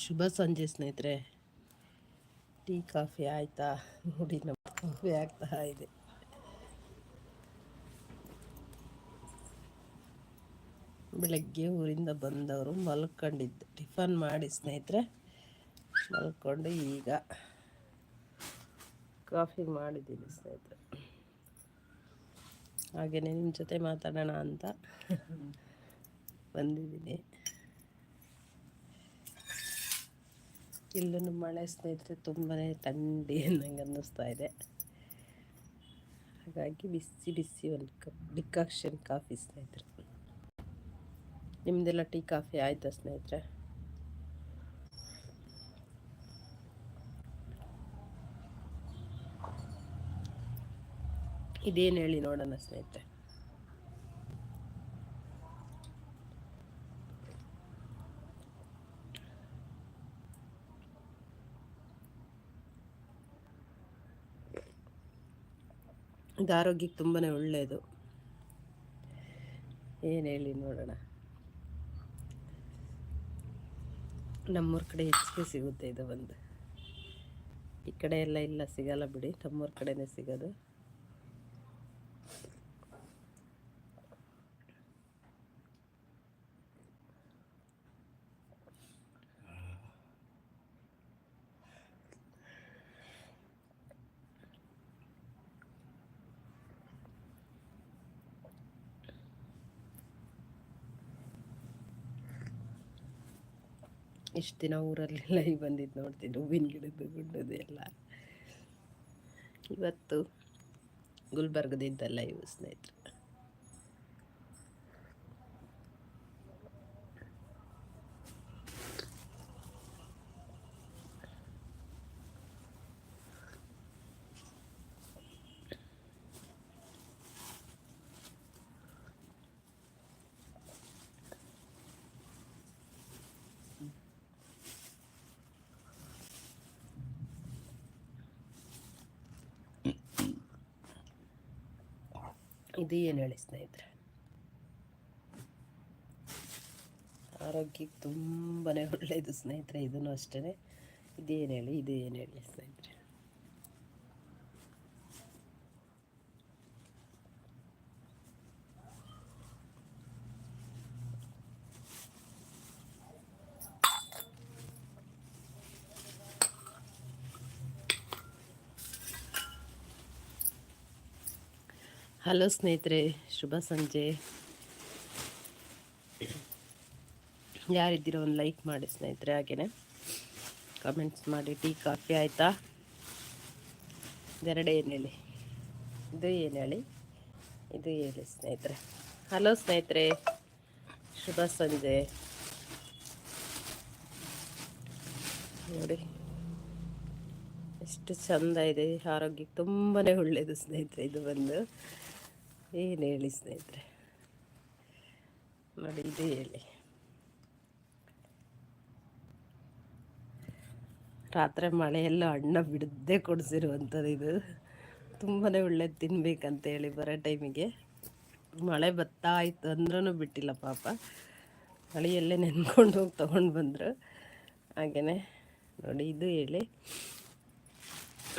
ಶುಭ ಸಂಜೆ ಸ್ನೇಹಿತರೆ. Tea, coffee ಆಯಿತಾ? ನೋಡಿ ನಮ್ಮ ಕಾಫಿ ಆಗ್ತಾ ಇದೆ. ಬೆಳಗ್ಗೆ ಊರಿಂದ ಬಂದವರು ಮಲ್ಕೊಂಡಿದ್ದು. ಟಿಫನ್ ಮಾಡಿ ಸ್ನೇಹಿತರೆ. ಮಲ್ಕೊಂಡು ಈಗ ಕಾಫಿ ಮಾಡಿದ್ದೀನಿ ಸ್ನೇಹಿತರೆ. ಹಾಗೆಯೇ ನಿಮ್ಮ ಜೊತೆ ಮಾತಾಡೋಣ ಅಂತ ಬಂದಿದ್ದೀನಿ. ಇಲ್ಲೂ ಮಳೆ ಸ್ನೇಹಿತರೆ ತುಂಬಾ ಥಂಡಿ ಅನ್ನಂಗೆ ಅನ್ನಿಸ್ತಾ ಇದೆ. ಹಾಗಾಗಿ ಬಿಸಿ ಬಿಸಿ ಒಂದು ಕಪ್ ಡಿಕಾಕ್ಷನ್ ಕಾಫಿ ಸ್ನೇಹಿತರೆ. ನಿಮ್ಮದೆಲ್ಲ ಟೀ ಕಾಫಿ ಆಯಿತಾ ಸ್ನೇಹಿತರೆ? ಇದೇನು ಹೇಳಿ ನೋಡೋಣ ಸ್ನೇಹಿತರೆ? ಆರೋಗ್ಯಕ್ಕೆ ತುಂಬಾ ಒಳ್ಳೆಯದು ಏನು ಹೇಳಿ ನೋಡೋಣ. ನಮ್ಮೂರ ಕಡೆ ಹೆಚ್ಚಿಗೆ ಸಿಗುತ್ತೆ ಇದು ಒಂದು ಈ ಕಡೆ ಎಲ್ಲ ಇಲ್ಲ, ಸಿಗಲ್ಲ ಬಿಡಿ. ನಮ್ಮೂರ ಕಡೆನೇ ಸಿಗೋದು. ಇಷ್ಟು ದಿನ ಊರಲ್ಲಿ ಲೈವ್ ಬಂದಿದ್ದು ನೋಡ್ತೀನಿ ಹೂವಿನ ಗಿಡದ್ದು ಗುಡ್ಡದು ಎಲ್ಲ. ಇವತ್ತು ಗುಲ್ಬರ್ಗದಿಂದ ಲೈವ್ ಸ್ನೇಹಿತರೆ. ಇದು ಏನು ಹೇಳಿ ಸ್ನೇಹಿತರೆ? ಆರೋಗ್ಯಕ್ಕೆ ತುಂಬಾ ಒಳ್ಳೆಯದು ಸ್ನೇಹಿತರೆ, ಇದನ್ನು ಅಷ್ಟೇ ಇದೇನು ಹೇಳಿ ಇದೇನು ಹೇಳಿ ಸ್ನೇಹಿತರೆ? ಹಲೋ ಸ್ನೇಹಿತರೆ, ಶುಭ ಸಂಜೆ. ಯಾರಿದ್ದೀರೋ ಒಂದು ಲೈಕ್ ಮಾಡಿ ಸ್ನೇಹಿತರೆ, ಹಾಗೇನೆ. ಕಮೆಂಟ್ಸ್ ಮಾಡಿ, ಟೀ, ಕಾಫಿ ಆಯಿತಾ? ಎರಡೇ ಏನು ಹೇಳಿ? ಇದು ಏನು ಹೇಳಿ? ಇದು ಹೇಳಿ ಸ್ನೇಹಿತರೆ. ಹಲೋ ಸ್ನೇಹಿತರೆ, ಶುಭ ಸಂಜೆ. ನೋಡಿ, ಎಷ್ಟು ಚಂದ ಇದೆ. ಆರೋಗ್ಯಕ್ಕೆ ತುಂಬಾ ಒಳ್ಳೆಯದು ಸ್ನೇಹಿತರೆ, ಇದು ಬಂದು. ಏನು ಹೇಳಿ ಸ್ನೇಹಿತರೆ? ನೋಡಿ, ಇದು ಹೇಳಿ. ರಾತ್ರಿ ಮಳೆಯೆಲ್ಲ ಹಣ್ಣ ಬಿಡದೆ ಕೊಡಿಸಿರುವಂಥದ್ದು ಇದು. ತುಂಬಾ ಒಳ್ಳೇದು ತಿನ್ಬೇಕಂತೇಳಿ ಬರೋ ಟೈಮಿಗೆ. ಮಳೆ ಬರ್ತಾ ಇತ್ತು ಅಂದ್ರೂ ಬಿಟ್ಟಿಲ್ಲ ಪಾಪ. ಮಳೆಯಲ್ಲೇ ನೆನ್ಕೊಂಡು ಹೋಗಿ ತೊಗೊಂಡು ಬಂದರು. ಹಾಗೆಯೇ ನೋಡಿ, ಇದು ಹೇಳಿ.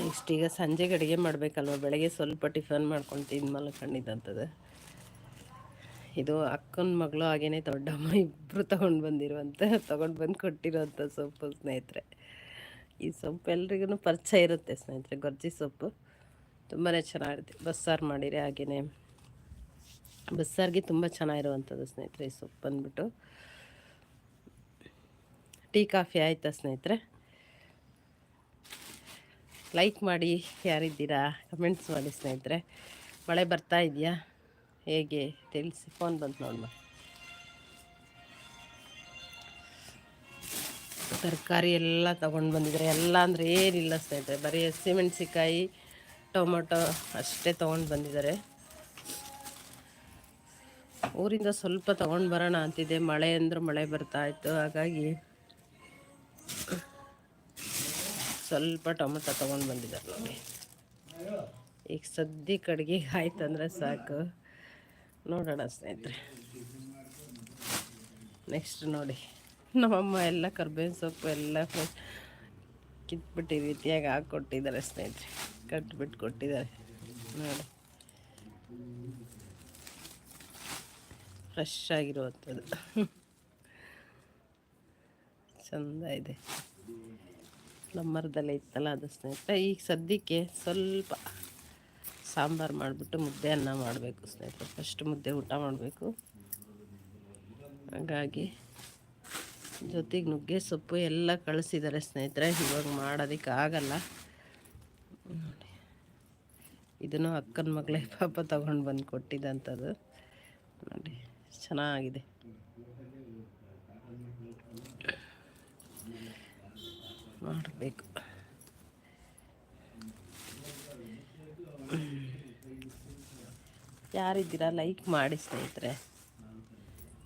ನೆಕ್ಸ್ಟ್ ಈಗ ಸಂಜೆಗೆ ಅಡುಗೆ ಮಾಡಬೇಕಲ್ವ? ಬೆಳಗ್ಗೆ ಸ್ವಲ್ಪ ಟಿಫನ್ ಮಾಡ್ಕೊಂಡು ತಿಂದು ಮಲ್ಕೊಂಡಿದ್ದಂಥದ್ದು ಇದು ಅಕ್ಕನ ಮಗಳು ಹಾಗೇನೆ ದೊಡ್ಡಮ್ಮ ಇಬ್ಬರು ತೊಗೊಂಡು ಬಂದಿರುವಂಥ ತೊಗೊಂಡು ಬಂದು ಕೊಟ್ಟಿರೋಂಥ ಸೊಪ್ಪು ಸ್ನೇಹಿತರೆ. ಈ ಸೊಪ್ಪು ಎಲ್ರಿಗೂ ಪರಿಚಯ ಇರುತ್ತೆ ಸ್ನೇಹಿತರೆ ಗೊರ್ಜಿ ಸೊಪ್ಪು. ತುಂಬಾ ಚೆನ್ನಾಗಿರುತ್ತೆ. ಬಸ್ಸಾರು ಮಾಡಿರಿ ಹಾಗೆಯೇ ಬಸ್ಸಾರಿಗೆ ತುಂಬ ಚೆನ್ನಾಗಿರುವಂಥದ್ದು ಸ್ನೇಹಿತರೆ ಈ ಸೊಪ್ಪು ಬಂದ್ಬಿಟ್ಟು ಟೀ ಕಾಫಿ ಆಯಿತಾ ಸ್ನೇಹಿತರೆ? ಲೈಕ್ ಮಾಡಿ ಯಾರಿದ್ದೀರಾ? ಕಮೆಂಟ್ಸ್ ಮಾಡಿ ಸ್ನೇಹಿತರೆ. ಮಳೆ ಬರ್ತಾ ಇದೆಯಾ? ಹೇಗೆ? ತಿಳಿಸಿ. ಫೋನ್ ಬಂತು ನೋಡಮ್ಮ ತರಕಾರಿ ಎಲ್ಲ ತಗೊಂಡು ಬಂದಿದ್ದಾರೆ. ಎಲ್ಲ ಅಂದರೆ ಏನಿಲ್ಲ ಸ್ನೇಹಿತರೆ. ಬರೀ ಹಸಿಮೆಣಸಿಕಾಯಿ ಟೊಮೊಟೊ ಅಷ್ಟೇ ತೊಗೊಂಡು ಬಂದಿದ್ದಾರೆ. ಊರಿಂದ ಸ್ವಲ್ಪ ತೊಗೊಂಡು ಬರೋಣ ಅಂತಿದೆ. ಮಳೆ ಅಂದ್ರೆ ಮಳೆ ಬರ್ತಾ ಇತ್ತು. ಹಾಗಾಗಿ ಸ್ವಲ್ಪ ಟೊಮೆಟೊ ತೊಗೊಂಡು ಬಂದಿದ್ದಾರೆ ನೋಡಿ. ಈಗ ಸದ್ಯಕ್ಕೆ ಕಡ್ಗೆ ಆಯ್ತಂದ್ರೆ ಸಾಕು. ನೋಡೋಣ ಸ್ನೇಹಿತರೆ. ನೆಕ್ಸ್ಟ್ ನೋಡಿ. ನಮ್ಮಮ್ಮ ಎಲ್ಲ ಕರ್ಬೇವಿನ ಸೊಪ್ಪು ಎಲ್ಲ ಕಿತ್ಬಿಟ್ಟು ಈ ರೀತಿಯಾಗಿ ಹಾಕ್ಕೊಟ್ಟಿದ್ದಾರೆ ಸ್ನೇಹಿತರೆ. ಕಟ್ಬಿಟ್ಟು ಕೊಟ್ಟಿದ್ದಾರೆ. ನೋಡಿ. ಫ್ರೆಶ್ ಆಗಿರುವಂಥದ್ದು. ಚಂದ ಇದೆ. ನಮ್ಮರದಲ್ಲೇ ಇತ್ತಲ್ಲ, ಅದು ಸ್ನೇಹಿತರೆ ಈಗ ಸದ್ಯಕ್ಕೆ ಸ್ವಲ್ಪ ಸಾಂಬಾರು ಮಾಡಿಬಿಟ್ಟು ಮುದ್ದೆ ಅನ್ನ ಮಾಡಬೇಕು ಸ್ನೇಹಿತರೆ. ಫಸ್ಟ್ ಮುದ್ದೆ ಊಟ ಮಾಡಬೇಕು. ಹಾಗಾಗಿ ಜೊತೆಗೆ ನುಗ್ಗೆ, ಸೊಪ್ಪು ಎಲ್ಲ ಕಳಿಸಿದ್ದಾರೆ ಸ್ನೇಹಿತರೆ. ಇವಾಗ ಮಾಡೋದಕ್ಕೆ ಆಗಲ್ಲ ನೋಡಿ. ಇದನ್ನು ಅಕ್ಕನ ಮಗಳೇ ಪಾಪ ತಗೊಂಡು ಬಂದು ಕೊಟ್ಟಿದ್ದಂಥದ್ದು ನೋಡಿ, ಚೆನ್ನಾಗಿದೆ. ಮಾಡಬೇಕು. ಯಾರಿದ್ದೀರಾ ಲೈಕ್ ಮಾಡಿ ಸ್ನೇಹಿತರೆ.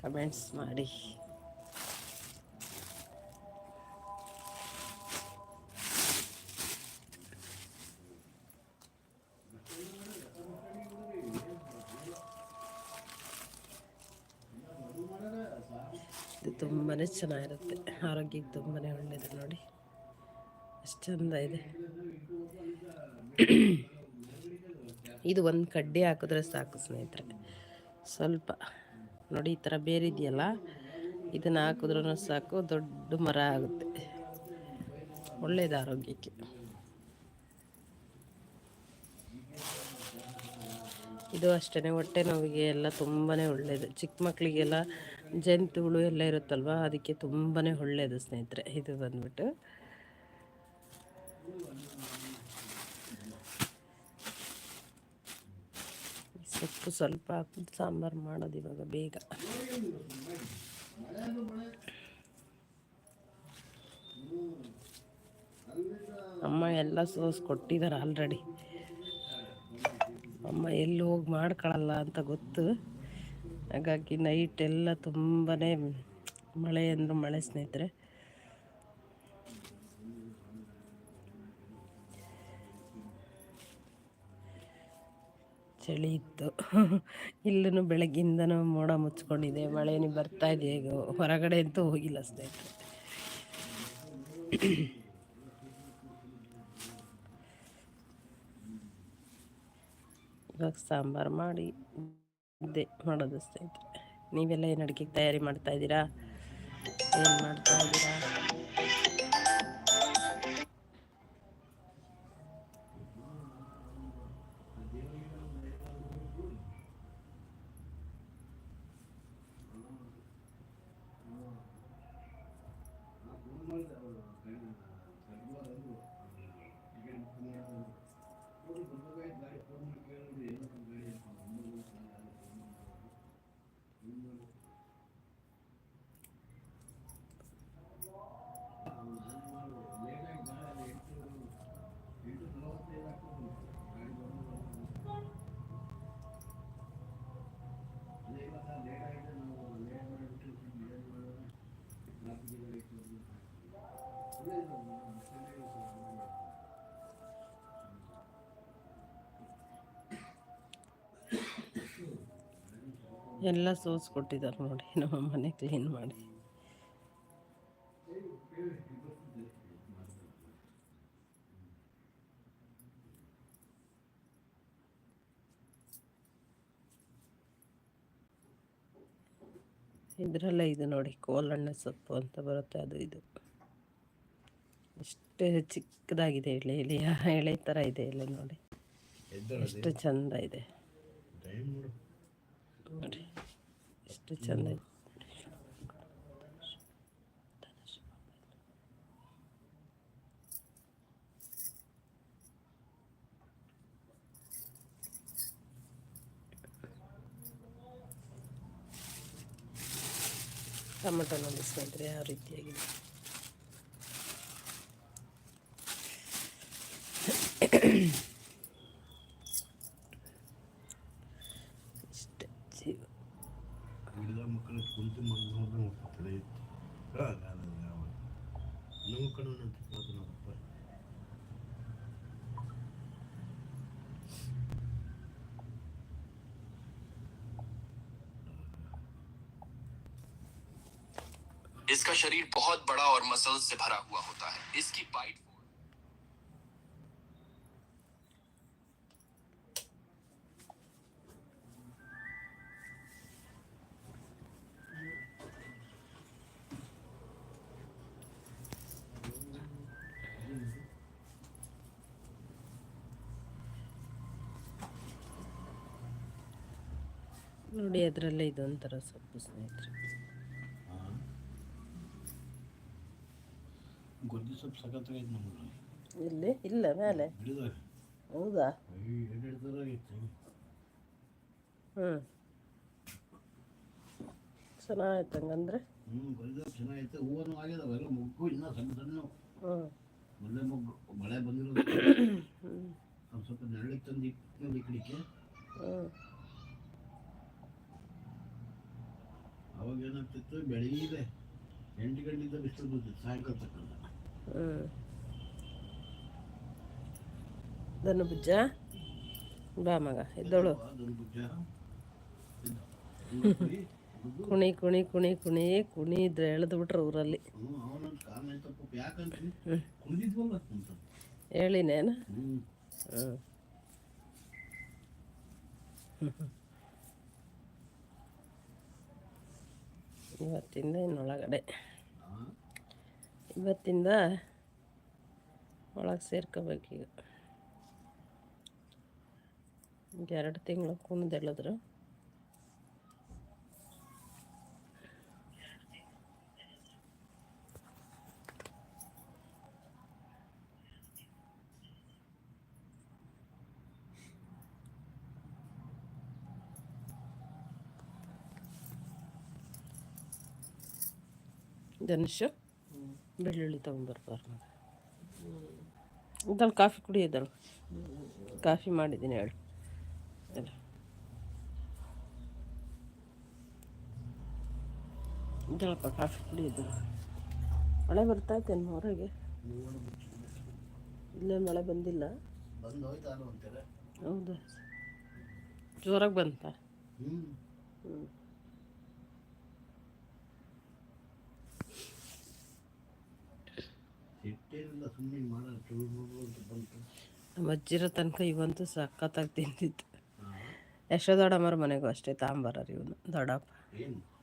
ಕಮೆಂಟ್ಸ್ ಮಾಡಿ. ಇದು ತುಂಬಾ ಚೆನ್ನಾಗಿರುತ್ತೆ. ಆರೋಗ್ಯಕ್ಕೆ ತುಂಬಾ ಒಳ್ಳೆಯದು ನೋಡಿ. ಎಷ್ಟು ಚಂದ ಇದೆ. ಇದು ಒಂದು ಕಡ್ಡಿ ಹಾಕಿದ್ರೆ ಸಾಕು ಸ್ನೇಹಿತರೆ. ಸ್ವಲ್ಪ ನೋಡಿ ಈ ಥರ ಬೇರೆ ಇದೆಯಲ್ಲ, ಇದನ್ನು ಹಾಕಿದ್ರೂ ಸಾಕು, ದೊಡ್ಡ ಮರ ಆಗುತ್ತೆ. ಒಳ್ಳೆಯದು ಆರೋಗ್ಯಕ್ಕೆ. ಇದು ಅಷ್ಟೇ ಹೊಟ್ಟೆ ನೋವಿಗೆ ಎಲ್ಲ ತುಂಬಾ ಒಳ್ಳೆಯದು ಚಿಕ್ಕ ಮಕ್ಕಳಿಗೆಲ್ಲ ಜಂತುಗಳು ಎಲ್ಲ ಇರುತ್ತಲ್ವ, ಅದಕ್ಕೆ ತುಂಬಾ ಒಳ್ಳೆಯದು ಸ್ನೇಹಿತರೆ, ಇದು ಬಂದ್ಬಿಟ್ಟು. ಸೊಪ್ಪು ಸ್ವಲ್ಪ ಹಾಕಿದ್ದು ಸಾಂಬಾರು ಮಾಡೋದು ಇವಾಗ ಬೇಗ. ಅಮ್ಮ ಎಲ್ಲ ಸೋಸ್ ಕೊಟ್ಟಿದ್ದಾರೆ ಆಲ್ರೆಡಿ ಅಮ್ಮ ಎಲ್ಲಿ ಹೋಗಿ ಮಾಡ್ಕೊಳಲ್ಲ ಅಂತ ಗೊತ್ತು. ಹಾಗಾಗಿ ನೈಟ್ ಎಲ್ಲ ತುಂಬಾ ಮಳೆ ಅಂದರು ಮಳೆ ಸ್ನೇಹಿತರೆ. ಚಳಿ ಇತ್ತು. ಇಲ್ಲೂ ಬೆಳಗ್ಗಿಂದನೂ ಮೋಡ ಮುಚ್ಕೊಂಡಿದೆ. ಮಳೆನೇ ಬರ್ತಾ ಇದೆ ಈಗ. ಹೊರಗಡೆ ಅಂತೂ ಹೋಗಿಲ್ಲ ಸ್ನೇಹಿತರೆ ಇವಾಗ ಸಾಂಬಾರು ಮಾಡಿ ಮುದ್ದೆ ಮಾಡೋದು ಸ್ನೇಹಿತರೆ ನೀವೆಲ್ಲ ಏನು ಅಡುಗೆಗೆ ತಯಾರಿ ಮಾಡ್ತಾ ಇದ್ದೀರಾ? ಏನು ಮಾಡ್ತಾ ಇದ್ದೀರಾ? ಎಲ್ಲ ಸೋಸ್ ಕೊಟ್ಟಿದ್ದಾರೆ ನೋಡಿ ನಮ್ಮ ಮನೆ ಕ್ಲೀನ್ ಮಾಡಿ. ಇದರಲ್ಲೇ ಇದು ನೋಡಿ ಕೋಲಣ್ಣ ಸೊಪ್ಪು ಅಂತ ಬರುತ್ತೆ ಅದು ಇದು. ಎಷ್ಟು ಚಿಕ್ಕದಾಗಿದೆ ಎಳೆ ಎಲೆ ಎಳೆ ಥರ ಇದೆ ಎಲೆ ನೋಡಿ. ಎಷ್ಟು ಚಂದ ಇದೆ. ನೋಡಿ. ಎಷ್ಟು ಚಂದ ಇದೆ ಟೊಮೆಟೊ ನೋಡಿ ಸ್ನೇಹಿತರೆ ಯಾವ ರೀತಿಯಾಗಿದೆ इसका शरीर बहुत बड़ा और मसल्स से भरा हुआ होता है इसकी बाइट ನೋಡಿ ಅದರಲ್ಲೇ ಇದೊಂಥರ ಸೊಪ್ಪು ಸ್ನೇಹಿತರೆ ಗೊಜ್ಜು ಸೊಪ್ಪು ಸಖತ್ತಾಗೈತೆ ನಮ್ಗೆ. ಇಲ್ಲಿ? ಇಲ್ಲ ಮೇಲೆ? ಹಿಡಿದಾಗ ಹೌದಾ? ಹಿಡ್ದಾಗೈತೆ ಹ್ಞೂ ಚೆನ್ನಾಗಿತ್ತು ಹಂಗಂದ್ರೆ? ಹ್ಞೂ ಗೊಜ್ಜು ಚೆನ್ನಾಗೈತೆ. ಹೂವನ್ನು ಆಗಿದಾವೆ ಎಲ್ಲ ಮೊಗ್ಗು ಇನ್ನೂ ಸಣ್ಣ ಸಣ್ಣ ಹ್ಞೂ ಒಳ್ಳೆ ಮೊಗ್ಗು. ಮಳೆ ಬಂದಿರೋದು. ಹ್ಞೂ ಅದು ಸ್ವಲ್ಪ ನೆರಳಿಗೆ ತಂದು ಇಟ್ಟು ಇಕ್ಕಲಿಕ್ಕೆ ಹ್ಞೂ ಅವಾಗ ಏನಾಗ್ತಿತ್ತು? ಬೆಳಗ್ಗೆ ಎಂಟು ಗಂಟೆಯಿಂದ ಬಿಸಿಲು ಬಂದಿತ್ತು. ಸಾಯಂಕಾಲ ತಕ್ಕಂತ ಹ್ಞೂ ಬುಜ್ಜ ಬಾ ಮಗ, ಎದ್ದೋಳು. ಕುಣಿ ಕುಣಿ ಕುಣಿ ಕುಣಿ ಕುಣಿ ಇದ್ರೆ ಎಳೆದು ಬಿಟ್ರು ಊರಲ್ಲಿ. ಹೇಳಿನೇನು ಹ್ಞೂ ಇವತ್ತಿಂದ ಇನ್ನೊಳಗಡೆ. ಇವತ್ತಿಂದ ಒಳಗೆ ಸೇರ್ಕೋಬೇಕೀಗ ಈಗ ಎರಡು ತಿಂಗಳು ಕುಣಿದು ಹೇಳಿದ್ರು ಧನುಷು ಬೆಳ್ಳುಳ್ಳಿ ತೊಗೊಂಬರ್ಬಾರ್ದು ಇದ್ದಳು ಕಾಫಿ ಕುಡಿಯೋದಳು ಕಾಫಿ ಮಾಡಿದ್ದೀನಿ ಹೇಳು. ಎಲ್ಲ ಇದ್ದಾಳಪ್ಪ ಕಾಫಿ ಕುಡಿಯೋದಳು ಮಳೆ ಬರ್ತಾಯ್ತೇನು ಹೊರಗೆ? ಇಲ್ಲೇ ಮಳೆ ಬಂದಿಲ್ಲ. ಹೌದಾ? ಜೋರಾಗಿ ಬಂತ? ಹ್ಞೂ ಹ್ಞೂ ಸುಮ್ಮನೆ ಮಾಡೋದು ಚೂರು ಅಂತ ಬಂತು. ನಮ್ಮ ಅಜ್ಜಿರೋ ತನಕ ಇವಂತೂ ಸಖತ್ತಾಗಿ ತಿಂದಿತ್ತು ಯಶೋ ದೊಡ್ಡಮ್ಮರ ಮನೆಗೂ ಅಷ್ಟೇ ತಾಂಬಾರ ಇವನು ದೊಡ್ಡಪ್ಪ. ಏನು?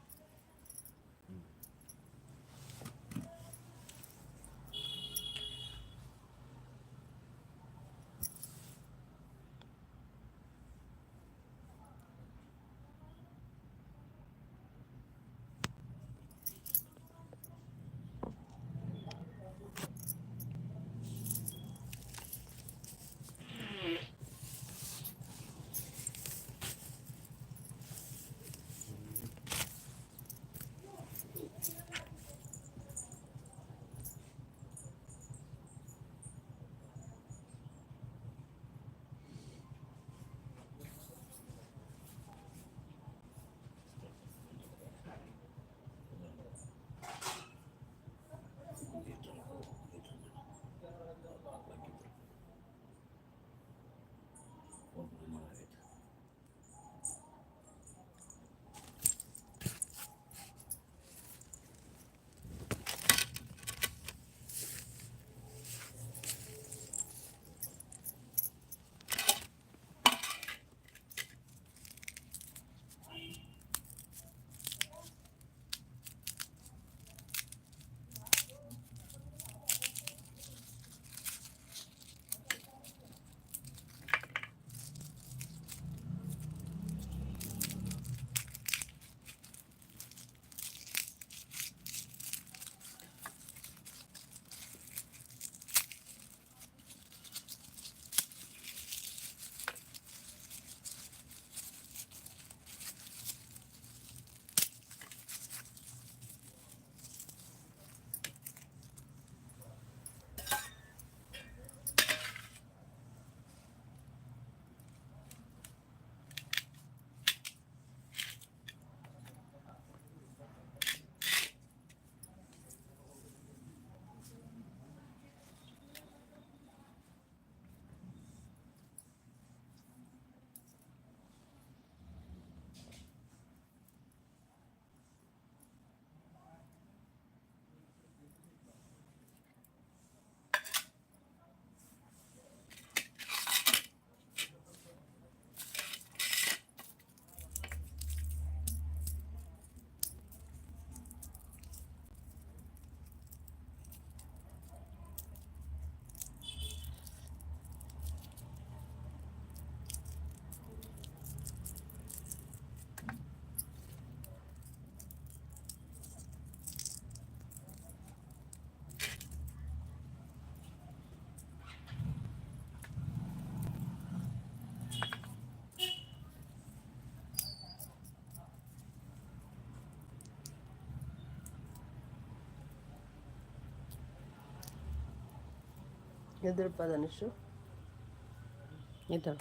এদের উপাদান এটা